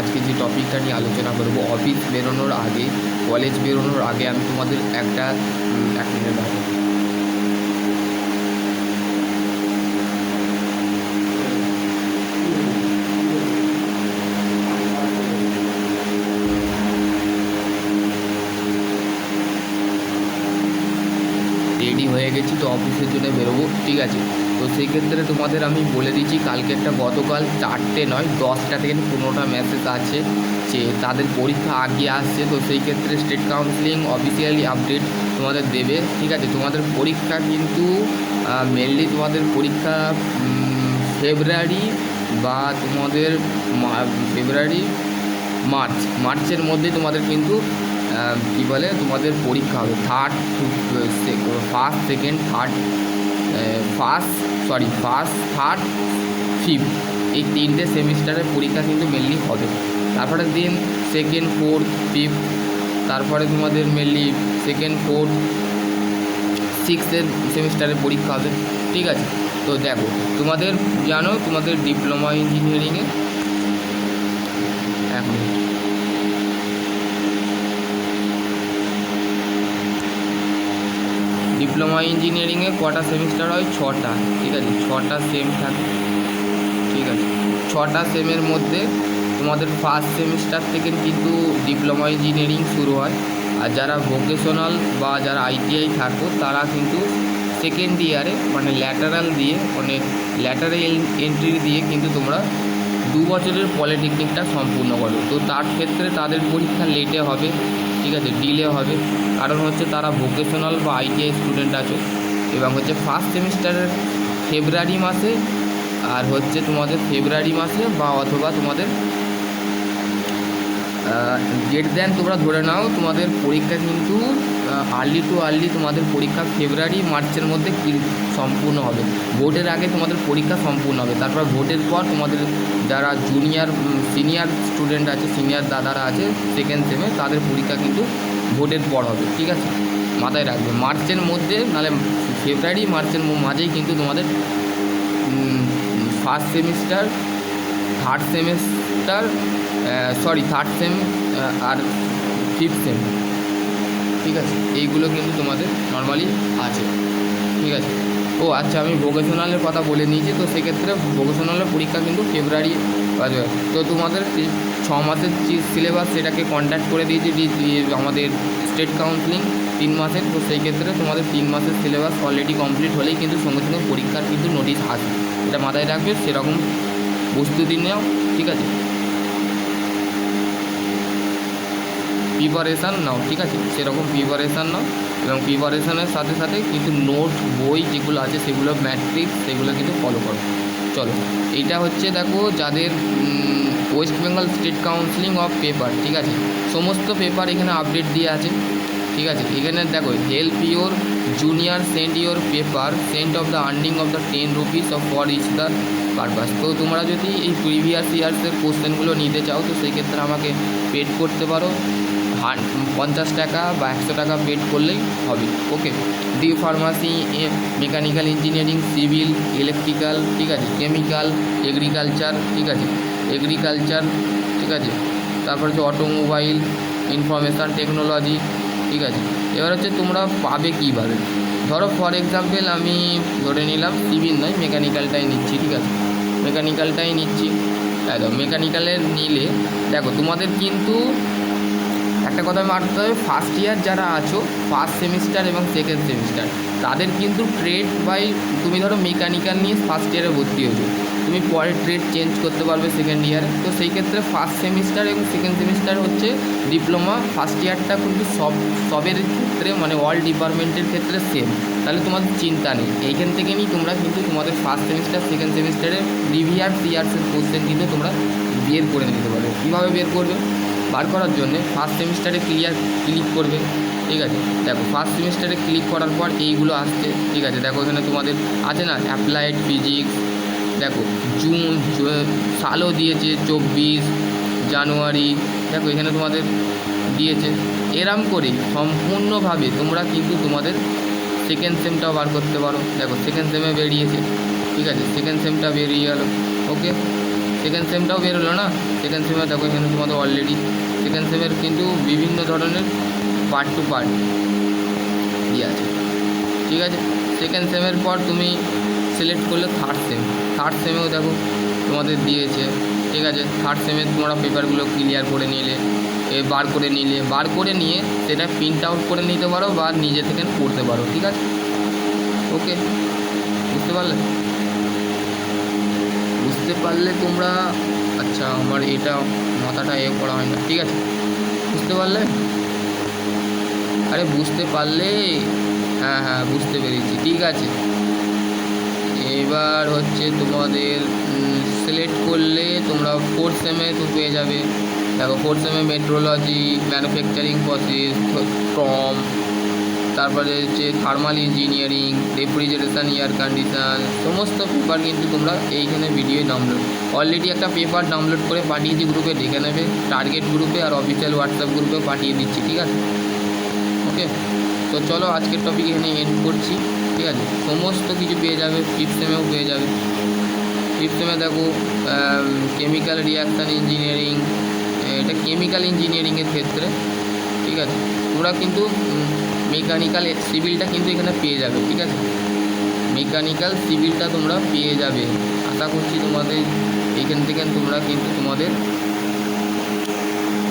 আজকে যে টপিকটা নিয়ে আলোচনা করব অফিস বেরোনোর আগে কলেজ বেরোনোর আগে আমি তোমাদের একটা এক মিনিট। রেডি হয়ে গেছি তো অফিসের জন্য বেরোবো, ঠিক আছে তো সেই ক্ষেত্রে তোমাদের আমি বলে দিচ্ছি, কালকে একটা গতকাল চারটে নয়, দশটা থেকে পনেরোটা মেসেজ আছে যে তাদের পরীক্ষা আগে আসছে। তো সেই ক্ষেত্রে স্টেট কাউন্সিলিং অফিসিয়ালি আপডেট তোমাদের দেবে, ঠিক আছে? তোমাদের পরীক্ষা কিন্তু মেনলি তোমাদের পরীক্ষা ফেব্রুয়ারি বা তোমাদের ফেব্রুয়ারি মার্চ মার্চের মধ্যে তোমাদের কিন্তু কী বলে? তোমাদের পরীক্ষা হবে। Third first second third first sorry first third fifth এই তিনটে সেমিস্টারের পরীক্ষা কিন্তু মেনলি হবে। তারপরে দিন সেকেন্ড ফোর্থ ফিফথ তারপরে তোমাদের মেনলি সেকেন্ড ফোর্থ সিক্সথের সেমিস্টারের পরীক্ষা হবে। ঠিক আছে? তো দেখো, তোমাদের জানো, তোমাদের ডিপ্লোমা ইঞ্জিনিয়ারিংয়ে এক ডিপ্লোমা ইঞ্জিনিয়ারিংয়ে কটা সেমিস্টার হয়? ছটা। ঠিক আছে, ছটা সেম থাকে, ঠিক আছে। ছটা সেমের মধ্যে তোমাদের ফার্স্ট সেমিস্টার থেকে কিন্তু ডিপ্লোমা ইঞ্জিনিয়ারিং শুরু হয়। আর যারা ভোকেশনাল বা যারা আইটিআই থাকো, তারা কিন্তু সেকেন্ড ইয়ারে মানে ল্যাটারাল দিয়ে মানে ল্যাটারাল এন্ট্রি দিয়ে কিন্তু তোমরা দু বছরের পলিটেকনিকটা সম্পূর্ণ করো। তো তার ক্ষেত্রে তাদের পরীক্ষা লেটে হবে। ঠিক আছে ডিলে হবে। কারণ হচ্ছে তারা ভোকেশনাল বা আইটিআই স্টুডেন্ট আছে। এবং হচ্ছে ফার্স্ট সেমিস্টারের ফেব্রুয়ারি মাসে আর হচ্ছে তোমাদের ফেব্রুয়ারি মাসে বা অথবা তোমাদের ডেট দেন তোমরা ধরে নাও, তোমাদের পরীক্ষা কিন্তু আর্লি টু আর্লি তোমাদের পরীক্ষা ফেব্রুয়ারি মার্চের মধ্যে সম্পূর্ণ হবে। ভোটের আগে তোমাদের পরীক্ষা সম্পূর্ণ হবে। তারপর ভোটের পর তোমাদের যারা জুনিয়র সিনিয়র স্টুডেন্ট আছে সিনিয়র দাদারা আছে সেকেন্ড সেমে তাদের পরীক্ষা কিন্তু ভোটের পর হবে, ঠিক আছে? মাথায় রাখবে। মার্চের মধ্যে, নাহলে ফেব্রুয়ারি মার্চের মাঝেই কিন্তু তোমাদের first semester third semester sorry third sem আর ফিফথ সেম ঠিক আছে? এইগুলো কিন্তু তোমাদের নর্মালি আছে। ঠিক আছে? ও আচ্ছা আমি ভোকেশনালের কথা বলে নিয়েছি, তো সেক্ষেত্রে ভোকেশনালের পরীক্ষা কিন্তু ফেব্রুয়ারি তো তোমাদের ছ মাসের যে সিলেবাস সেটাকে কন্ট্যাক্ট করে দিয়েছি আমাদের স্টেট কাউন্সিলিং তিন মাসের। তো সেই ক্ষেত্রে তোমাদের তিন মাসের সিলেবাস অলরেডি কমপ্লিট হলেই কিন্তু সঙ্গে সঙ্গে পরীক্ষার কিন্তু নোটিশ আসবে। এটা মাথায় রাখবে, সেরকম প্রস্তুতি নেও, ঠিক আছে? প্রিপারেশান নাও, ঠিক আছে? সেরকম প্রিপারেশান নাও এবং প্রিপারেশানের সাথে সাথে কিন্তু নোট বই যেগুলো আছে সেগুলো ম্যাট্রিক্স সেগুলো কিন্তু ফলো করো। চলো, এইটা হচ্ছে দেখো যাদের West Bengal state counselling of paper ঠিক আছে? সমস্ত পেপার এখানে আপডেট দিয়ে আছে, ঠিক আছে? এখানে দেখো help your junior send your paper sent of the earning of the ten rupees of for each the purpose তো তোমরা যদি এই প্রিভিয়াস ইয়ার্সের কোশ্চেনগুলো নিতে চাও, তো সেই ক্ষেত্রে আমাকে পেড করতে পারো। পঞ্চাশ টাকা বা একশো টাকা পেড করলেই হবে। Okay D pharmacy mechanical engineering civil electrical ঠিক আছে? কেমিক্যাল এগ্রিকালচার ঠিক আছে? এগ্রিকালচার ঠিক আছে? তারপর হচ্ছে অটোমোবাইল ইনফরমেশান টেকনোলজি ঠিক আছে? এবার হচ্ছে তোমরা পাবে কীভাবে? ধরো ফর এক্সাম্পল আমি ধরে নিলাম সিভিল নয় মেকানিক্যালটাই নিচ্ছি, ঠিক আছে? মেকানিক্যালটাই নিচ্ছি। একদম মেকানিক্যালের নিলে, দেখো তোমাদের কিন্তু একটা কথা মারতে হবে ফার্স্ট ইয়ার যারা আছো ফার্স্ট সেমিস্টার এবং সেকেন্ড সেমিস্টার তাদের কিন্তু ট্রেড বাই তুমি ধরো মেকানিক্যাল নিয়ে ফার্স্ট ইয়ারে ভর্তি হয়েছো। তুমি পরে ট্রেড চেঞ্জ করতে পারবে সেকেন্ড ইয়ারে তো সেই ক্ষেত্রে ফার্স্ট সেমিস্টার এবং সেকেন্ড সেমিস্টার হচ্ছে ডিপ্লোমা ফার্স্ট ইয়ারটা কিন্তু সব, সবের ক্ষেত্রে মানে অল ডিপার্টমেন্টের ক্ষেত্রে সেম তাহলে তোমাদের চিন্তা নেই। এইখান থেকে নিয়ে তোমরা কিন্তু তোমাদের ফার্স্ট সেমিস্টার সেকেন্ড সেমিস্টারের প্রিভিয়াস ইয়ার্সের কোশ্চেন কিন্তু তোমরা বের করে নিতে পারবে। কীভাবে বের করবে? বার করার জন্য ফার্স্ট সেমিস্টারে ক্লিয়ার ক্লিক করবে, ঠিক আছে? দেখো ফার্স্ট সেমিস্টারে ক্লিক করার পর এইগুলো আসছে, ঠিক আছে? দেখো এখানে তোমাদের আছে না? অ্যাপ্লাইড ফিজিক্স দেখো জুন সালও দিয়েছে, চব্বিশ, জানুয়ারি, দেখো, এখানে তোমাদের দিয়েছে। এরম করে সম্পূর্ণভাবে তোমরা কিন্তু তোমাদের সেকেন্ড সেমটাও বার করতে পারো। দেখো সেকেন্ড সেমে বেরিয়েছে, ঠিক আছে? সেকেন্ড সেমটা বেরিয়ে গেল ওকে সেকেন্ড সেমটাও বেরোলো না? সেকেন্ড সেমে দেখো এখানে তোমাদের অলরেডি সেকেন্ড সেমের কিন্তু বিভিন্ন ধরনের পার্ট টু পার্ট দিয়ে আছে। ঠিক আছে? সেকেন্ড সেমের পর তুমি সিলেক্ট করলে থার্ড সেম থার্ড সেমেও দেখো তোমাদের দিয়েছে। ঠিক আছে? থার্ড সেমে তোমরা পেপারগুলো ক্লিয়ার করে নিলে, এ বার করে নিলে। বার করে নিয়ে সেটা প্রিন্ট আউট করে নিতে পারো বা নিজে থেকে পড়তে পারো। ঠিক আছে? ওকে বুঝতে পারলে? পারলে তোমরা আচ্ছা আমার এটা মাথাটা এ করা হয় না। ঠিক আছে? বুঝতে পারলে? আরে, বুঝতে পারলে? হ্যাঁ হ্যাঁ বুঝতে পেরেছি। ঠিক আছে। এবার হচ্ছে তোমাদের সিলেক্ট করলে তোমরা ফোর্থ সেমে তুমি পেয়ে যাবে। দেখো ফোর্থ সেমে মেট্রোলজি ম্যানুফ্যাকচারিং প্রসেস ফ্রম তারপরে হচ্ছে thermal engineering refrigeration air condition সমস্ত পেপার কিন্তু তোমরা এইখানে ভিডিও ডাউনলোড অলরেডি একটা পেপার ডাউনলোড করে পাঠিয়েছি গ্রুপে দেখে নেবে। টার্গেট গ্রুপে আর অফিসিয়াল হোয়াটসঅ্যাপ গ্রুপে পাঠিয়ে দিচ্ছি, ঠিক আছে? ওকে তো চলো আজকের টপিক এখানে এন্ড করছি, ঠিক আছে? সমস্ত কিছু পেয়ে যাবে ফিফথ সেমেও পেয়ে যাবে। ফিফথ সেমে দেখো কেমিক্যাল রিয়াকশান ইঞ্জিনিয়ারিং এটা কেমিক্যাল ইঞ্জিনিয়ারিংয়ের ক্ষেত্রে, ঠিক আছে? তোমরা কিন্তু মেকানিক্যাল সিভিলটা কিন্তু এখানে পেয়ে যাবে, ঠিক আছে? মেকানিক্যাল সিভিলটা তোমরা পেয়ে যাবে। আশা করছি তোমাদের, এখান থেকে তোমরা কিন্তু তোমাদের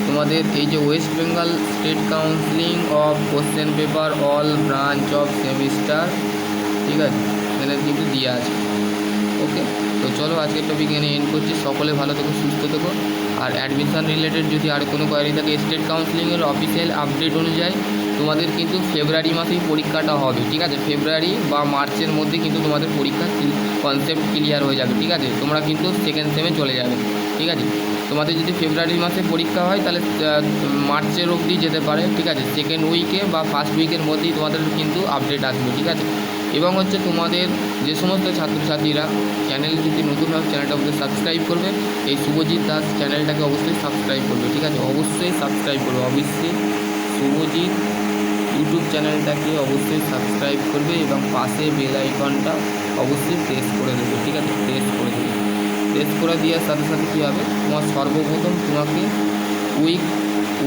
তোমাদের এই যে West Bengal state counselling of question paper all branch of semester ঠিক আছে? এখানে কিন্তু দিয়ে আছে। ওকে তো চলো আজকের টপিক এনে এন্ড করছি। সকলে ভালো থেকো, সুস্থ থেকো। আর অ্যাডমিশন রিলেটেড যদি আর কোনো কোয়ারি থাকে স্টেট কাউন্সিলিংয়ের অফিসিয়াল আপডেট অনুযায়ী তোমাদের কিন্তু ফেব্রুয়ারি মাসেই পরীক্ষাটা হবে, ঠিক আছে? ফেব্রুয়ারি বা মার্চের মধ্যে কিন্তু তোমাদের পরীক্ষা কনসেপ্ট ক্লিয়ার হয়ে যাবে, ঠিক আছে? তোমরা কিন্তু সেকেন্ড সেমে চলে যাবে, ঠিক আছে? তোমাদের যদি ফেব্রুয়ারি মাসে পরীক্ষা হয়, তাহলে মার্চের অবধি যেতে পারে, ঠিক আছে? সেকেন্ড উইকে বা ফার্স্ট উইকের মধ্যেই তোমাদের কিন্তু আপডেট আসবে, ঠিক আছে? এবং হচ্ছে তোমাদের যে সমস্ত ছাত্রছাত্রীরা চ্যানেল যদি নতুন হয় চ্যানেলটা অবশ্যই সাবস্ক্রাইব করবে। এই শুভজিৎ দাস চ্যানেলটাকে অবশ্যই সাবস্ক্রাইব করবে, ঠিক আছে? অবশ্যই সাবস্ক্রাইব করবে, অবশ্যই। শুভজিৎ ইউটিউব চ্যানেলটাকে অবশ্যই সাবস্ক্রাইব করবে এবং পাশে বেল আইকনটা অবশ্যই প্রেস করে দেবে, ঠিক আছে? প্রেস করে দেবে। প্রেস করে দেওয়ার সাথে সাথে কী হবে? তোমার সর্বপ্রথম তোমাকে উইক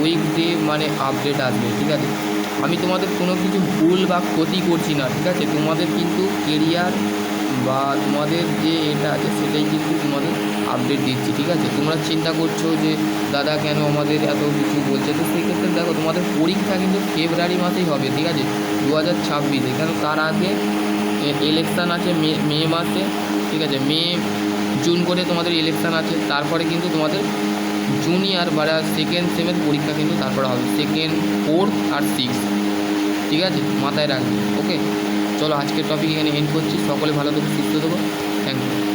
উইক ডে মানে আপডেট আসবে, ঠিক আছে? আমি তোমাদের কোনো কিছু ভুল বা ক্ষতি করছি না, ঠিক আছে? তোমাদের কিন্তু কেরিয়ার বা তোমাদের যে এটা আছে, সেটাই কিন্তু তোমাদের আপডেট দিচ্ছি, ঠিক আছে? তোমরা চিন্তা করছ যে, দাদা, কেন আমাদের এত কিছু বলছে? তো সেক্ষেত্রে দেখো, তোমাদের পরীক্ষা কিন্তু ফেব্রুয়ারি মাসেই হবে, ঠিক আছে? দু হাজার ছাব্বিশে, কেন তার আগে ইলেকশান আছে মে মে মাসে, ঠিক আছে? মে, জুন করে তোমাদের ইলেকশান আছে, তারপরে কিন্তু তোমাদের জুনিয়র বা সেকেন্ড সেমের পরীক্ষা কিন্তু তারপরে হবে সেকেন্ড ফোর্থ আর সিক্স ঠিক আছে? মাথায় রাখবে ওকে চলো আজকের টপিক এখানে এন্ড করছি। সকলে ভালো থেকে শিখতে দেবো থ্যাংক ইউ